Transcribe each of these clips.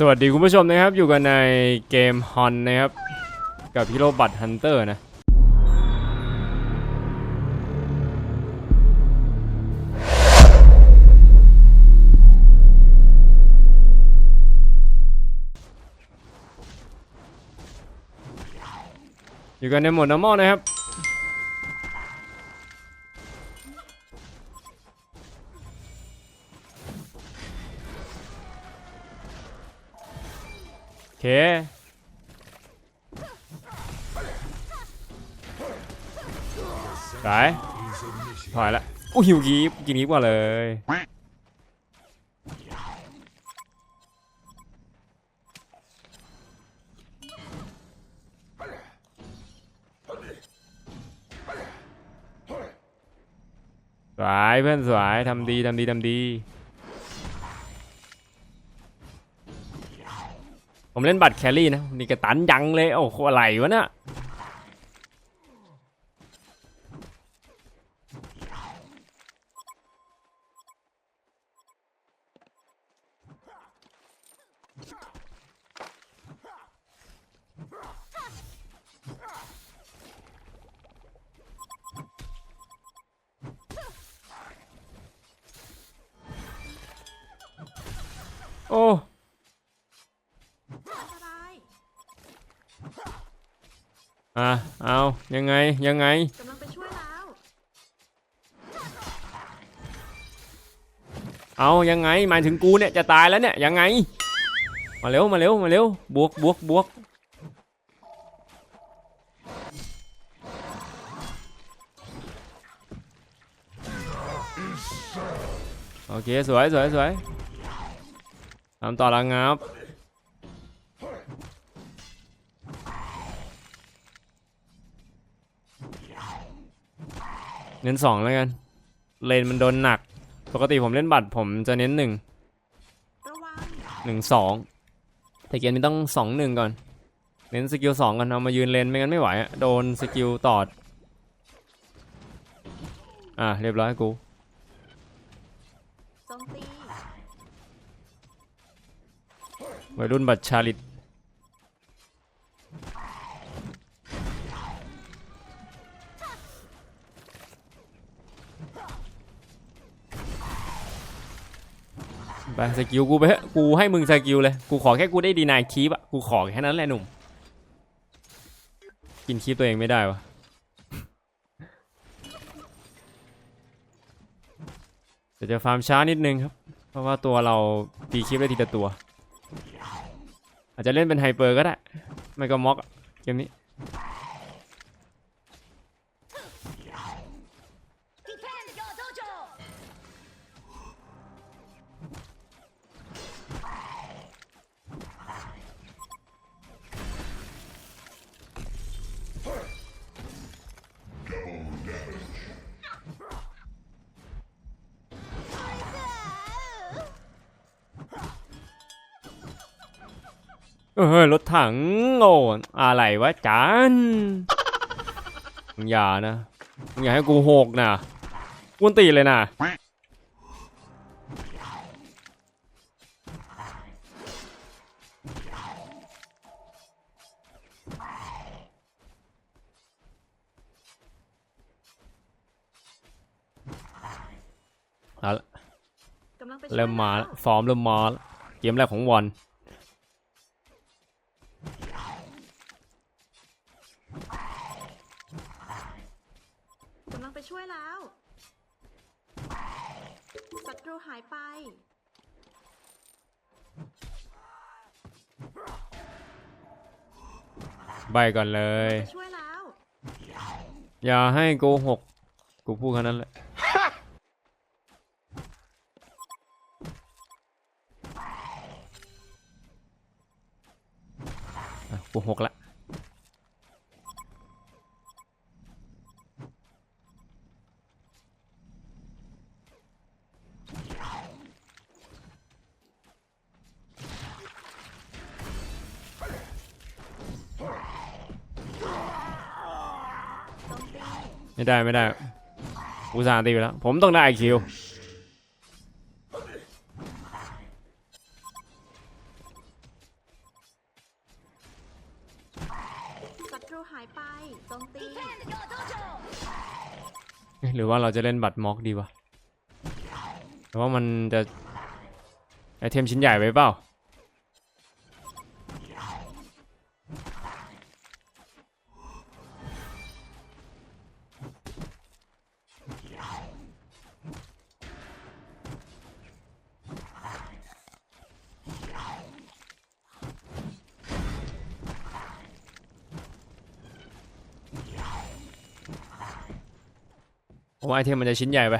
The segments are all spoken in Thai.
สวัสดีคุณผู้ชมนะครับ อยู่กันในเกมฮอนนะครับ กับฮีโร่บัตฮันเตอร์นะ อยู่กันในโหมด normal นะครับ เค ไปถอยละอู้หิวกีบกินกีบกว่าเลย สวยเพื่อนสวยทำดีทำดีทำดี ผมเล่นบัตรแครี่นะนี่กระตันยังเลยโอ้โหอะไรวะเนี่ยโอ้ อะไร อะเอา ยังไงยังไงกำลังไปช่วยแล้ว เอายังไงหมายถึงกูเนี่ยจะตายแล้วเนี่ยยังไง มาเร็วมาเร็วมาเร็วบวกบวกบวกโอเคสวยสวยสวยทำต่อละงับ น้นสองแล้วกัน เลนมันโดนหนัก ปกติผมเล่นบัตรผมจะเน้นหนึ่งหนึ่งสองแต่เกมนี้ต้องสองหนึ่งก่อน เน้นสกิลสองกันเอามายืนเลนไม่งั้นไม่ไหวอะโดนสกิลตอด อะเรียบร้อยกูวัยรุ่นบัตรชาลิต ไปสกิลกูไปเถอะกูให้มึงสกิลเลย กูขอแค่กูได้ดีนายคีปอะกูขอแค่นั้นแหละหนุ่ม กินคีปตัวเองไม่ได้วะเดี๋ยวจะฟาร์มช้านิดนึงครับ เพราะว่าตัวเราตีคลิปได้ทีละตัว อาจจะเล่นเป็นไฮเปอร์ก็ได้ ไม่ก็ม็อกเกมนี้ ถถังโง่อะไรวะจานมึงอย่านะมึงอย่าให้กูหกนะกวนตีนเลยนะเอาละกำลังไปช่วยเริ่มมาแล้วฟอร์มเริ่มมาแล้วเกมแรกของวัน กำลังไปช่วยแล้ว ศั ตรูหายไป ใบก่อนเลยไปช่วยแล้ว อย่าให้โกหก กูพูดแค่นั้นแหละ อะกูหกละ ไม่ได้ไม่ได้อุตส่าห์ตีไปแล้ว ผมต้องได้ไอคิวหหรือว่าเราจะเล่นบัตรม็อกดีวะแต่ว่ามันจะไอเทมชิ้นใหญ่ไปเปล่า ผมไอเทมมันจะชิ้นใหญ่ไป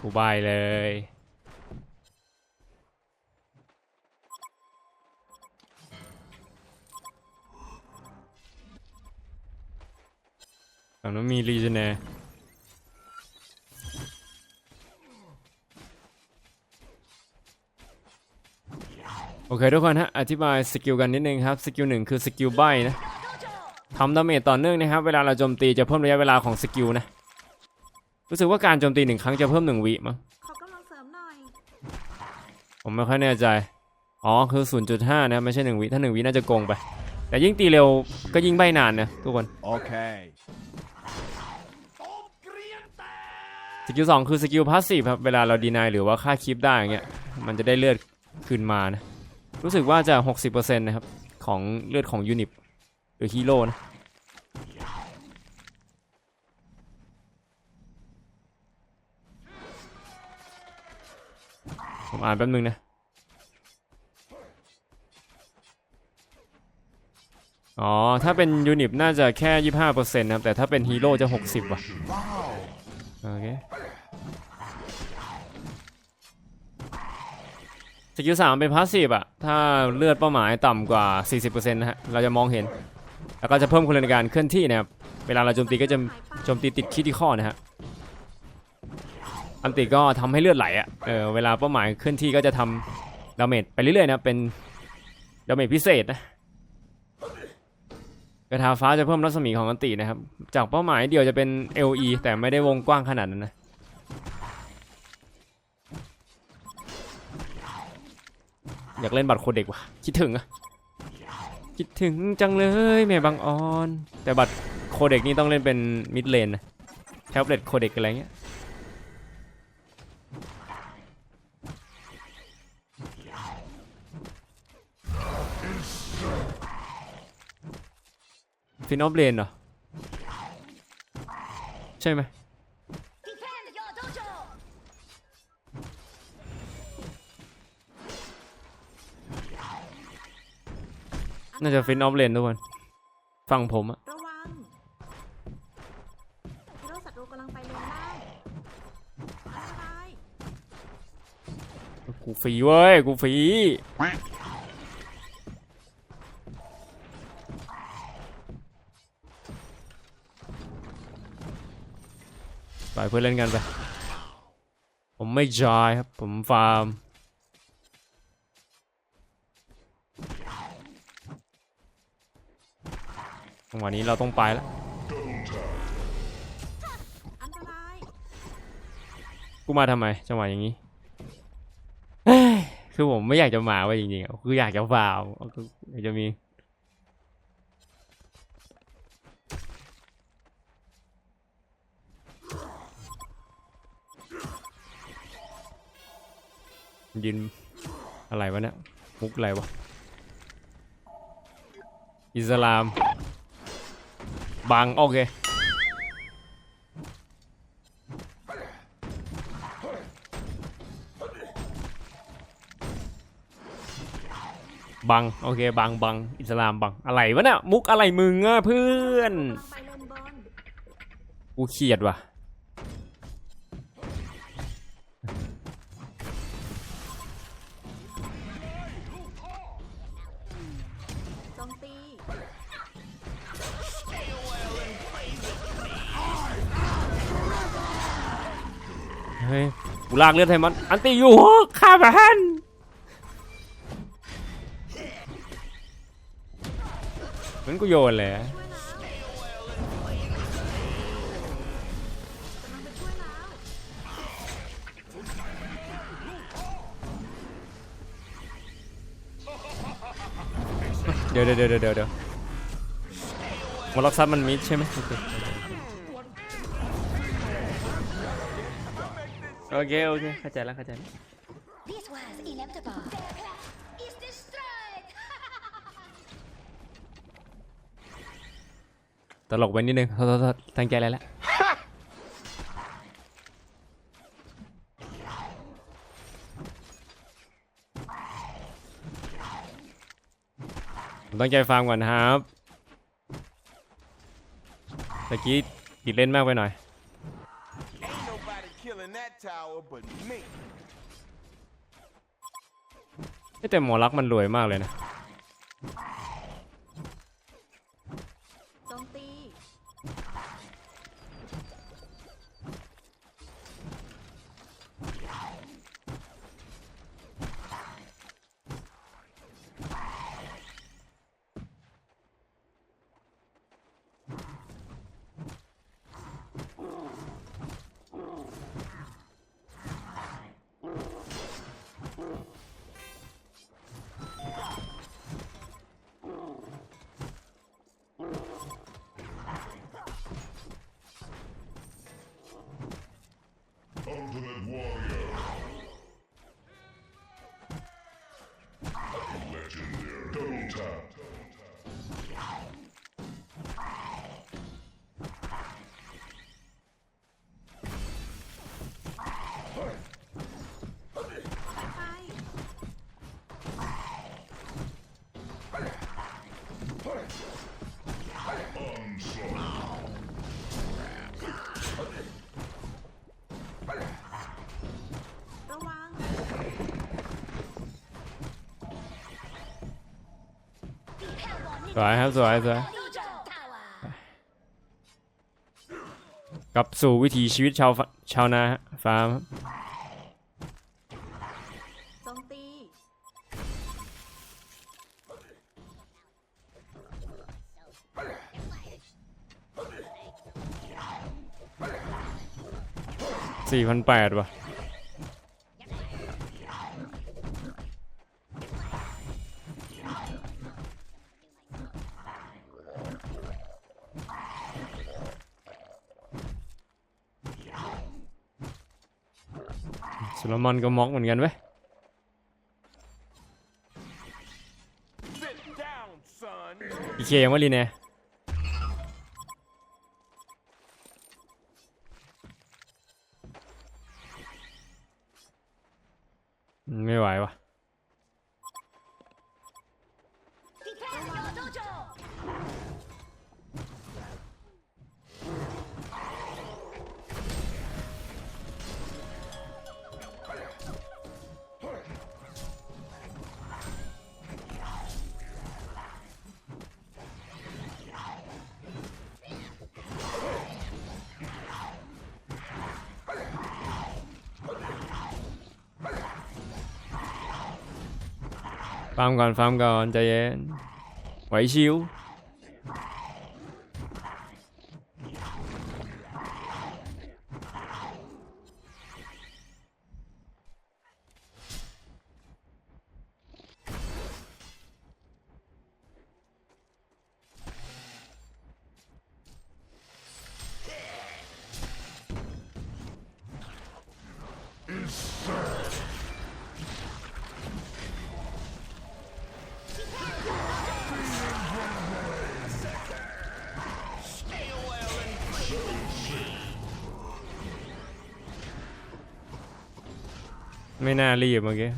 กูบายเลย ฝั่งนั้นมีรีเจเนโอเคทุกคนฮะ อธิบายสกิลกันนิดนึงครับ สกิลหนึ่งคือสกิลใบนะ ทำดาเมจต่อเนื่องนะครับ เวลาเราโจมตีจะเพิ่มระยะเวลาของสกิลนะ รู้สึกว่าการโจมตีหนึ่งครั้งจะเพิ่มหนึ่งวิมั้งขอกำลังเสริมหน่อย ผมไม่ค่อยแน่ใจ อ๋อคือ 0.5 นะไม่ใช่1วิ ถ้า1วิน่าจะโกงไป แต่ยิ่งตีเร็วก็ยิ่งใบนานนะทุกคน Okay. สกิล2คือสกิลพาสซีฟครับ เวลาเราดีนายหรือว่าค่าคีปได้อย่างเงี้ย มันจะได้เลือดคืนมานะ รู้สึกว่าจะ 60%นะครับของเลือดของยูนิต หรือฮีโร่นะผมอ่านแป๊บนึงนะ อ๋อ ถ้าเป็นยูนิตน่าจะแค่ 25%นะครับ แต่ถ้าเป็นฮีโร่จะ 60 ว่ะ โอเค สกิลสามเป็นพาสซีฟอะถ้าเลือดเป้าหมายต่ำกว่า 40%นะฮะ เราจะมองเห็น แล้วก็จะเพิ่มคุณในการเคลื่อนที่นะครับ เวลาเราโจมตีก็จะโจมตีติดคิดที่ข้อนะฮะ อันติก็ทำให้เลือดไหลอะเออเวลาเป้าหมายเคลื่อนที่ก็จะทำดาเมจไปเรื่อยๆนะเป็นดาเมจพิเศษนะกระทาฟ้าจะเพิ่มรัศมีของอันตินะครับ จากเป้าหมายเดียวจะเป็น LE แต่ไม่ได้วงกว้างขนาดนั้นนะอยากเล่นบัตรโคเด็กว่ะคิดถึงอะ คิดถึงจังเลยแม่บางออน แต่บัตรโคเด็กนี่ต้องเล่นเป็นมิดเลนนะแท็บเล็ตโคเด็กอะไรเงี้ยฟินออฟเลนเหรอ ใช่ไหม น่าจะฟินออฟเลนทุกคนฟังผมอะระวังฮีโร่ศัตรูกำลังไปเลนล่างอันตรายกูฟรีเว้ย กูฟรีไปเพื่อนเล่นกันไป ผมไม่จอยครับ ผมฟาร์ม จังหวะนี้เราต้องไปแล้วกูมาทำไมจังหวะอย่างนี้คือผมไม่อยากจะมาไว้จริงๆคืออยากจะฟาร์มคืออยากจะมียืนอะไรวะเนี่ยมุกอะไรวะ อิสลาม บังโอเค บัง โอเคบังบังอิสลามบัง อะไรวะเนี่ยมุกอะไรมึงอะเพื่อนกำลังไปเลนบนกูเขียดว่ะ เฮ้ยกูลากเลือดให้มัน อันตีอยู่ข้ามันมันกูโยนเลยช่วยแล้วกำลังไปช่วยแล้วเดี๋ยวเดี๋ยวเดี๋ยวเดี๋ยวเดี๋ยวมอลล็อกซัสมันมิดใช่ไหม โอเคโอเคโอเคเข้าใจแล้วเข้าใจแล้ว This was inevitable. Their plan is destroyed. ตลกไปนิดนึงโทษโทษโทษตั้งใจแล้วแหละผมตั้งใจฟังก่อนนะครับตะกี้ติดเล่นมากไปหน่อย แต่หมอรักมันรวยมากเลยนะ Ultimate Warrior. สวยครับสวยสวยกลับสู่วิถีชีวิตชาวชาวนาฟาร์มสี่พันแปดว่ะ สุลมอนก็ม็อกเหมือนกันเว้ย Sit down, son. อีเคยังว่ารีแน่ ฟาร์มก่อนฟาร์มก่อนใจเย็นไหวชิว ไม่น่ารีบเมื่อกี้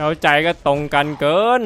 แล้วใจก็ตรงกันเกิน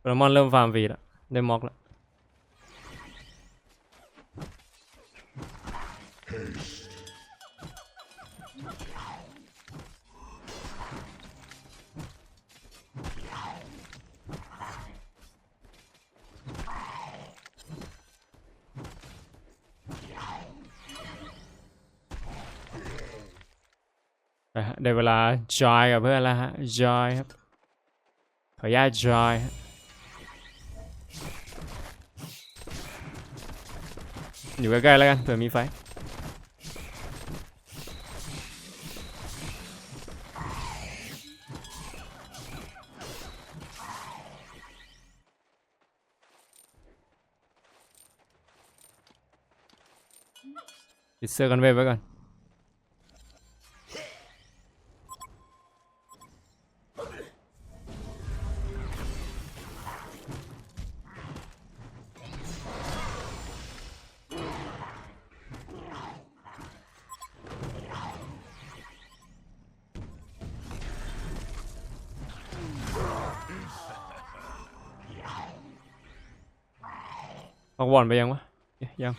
โปเกมอนเริ่มฟาร์มฟีแล้วได้ม็อกแล้ว ไปฮะได้เวลาจอยกับเพื่อนแล้วฮะจอยครับขออนุญาตจอยอยู่ใกล้ๆแล้วกันเผื่อมีไฟติดเสื้อกันเวฟไว้ก่อน ออกวอนไปยังวะยัง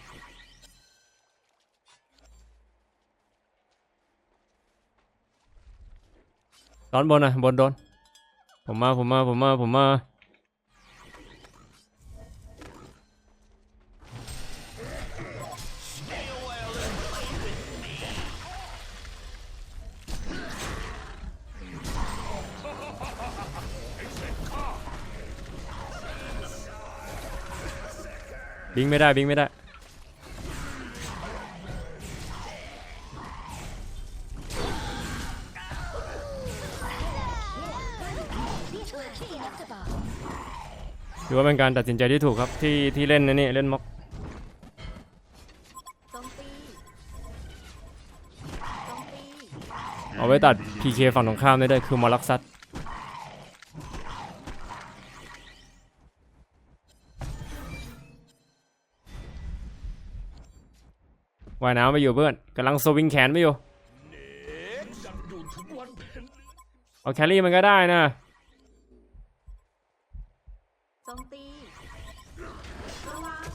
ตอนบนอะบนโดนผมมาผมมาผมมาผมมา บิงไม่ได้บิงไม่ได้ถือว่าเป็นการตัดสินใจที่ถูกครับที่ที่เล่นนะนี่เล่นม็อกเอาไว้ตัด PK ฝั่งตรงข้ามได้ด้วยคือมอลักซัต ว่ายน้ำไปอยู่เพื่อนกำลังสวิงแขนไปอยู่เอาแครี่มันก็ได้นะโจมตีระวัง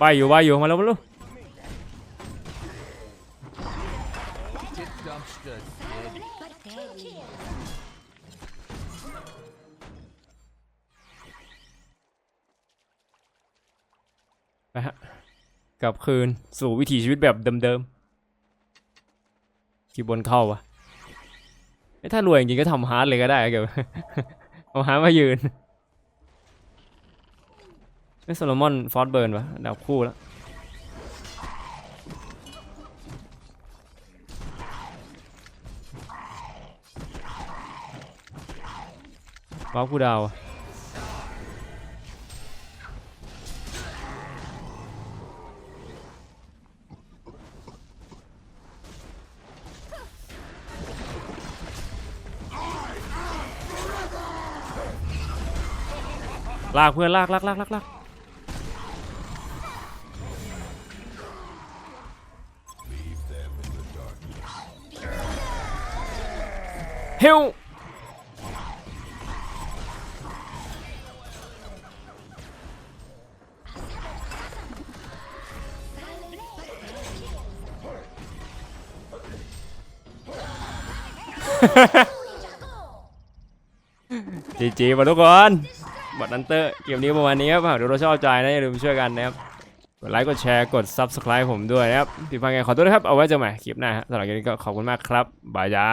ไปอยู่ไปอยู่มาแล้วมาแล้ว คืน สู่วิถีชีวิตแบบเดิมๆที่บนเข้าวะถ้ารวยจริงก็ทำฮาร์ดเลยก็ได้เกี่ยวเอาฮาร์ดมายืนไม่โซโลมอนฟอสเบิร์นวะดาวคู่แล้วว้าวคู่ดาวอะ ลากเพื่อนลากลากลากลากลากเฮลจีจีมาทุกคน บอทนันเตอร์เกมนี้ประมาณนี้ครับหากดูเราชอบใจนะอย่าลืมช่วยกันนะครับกดไลค์กดแชร์กด Subscribe ผมด้วยนะครับผิดพลาดไงขอโทษนะครับ เอาไว้เจอใหม่คลิปหน้าฮะสำหรับคลิปนี้ก็ขอบคุณมากครับ บายจ้า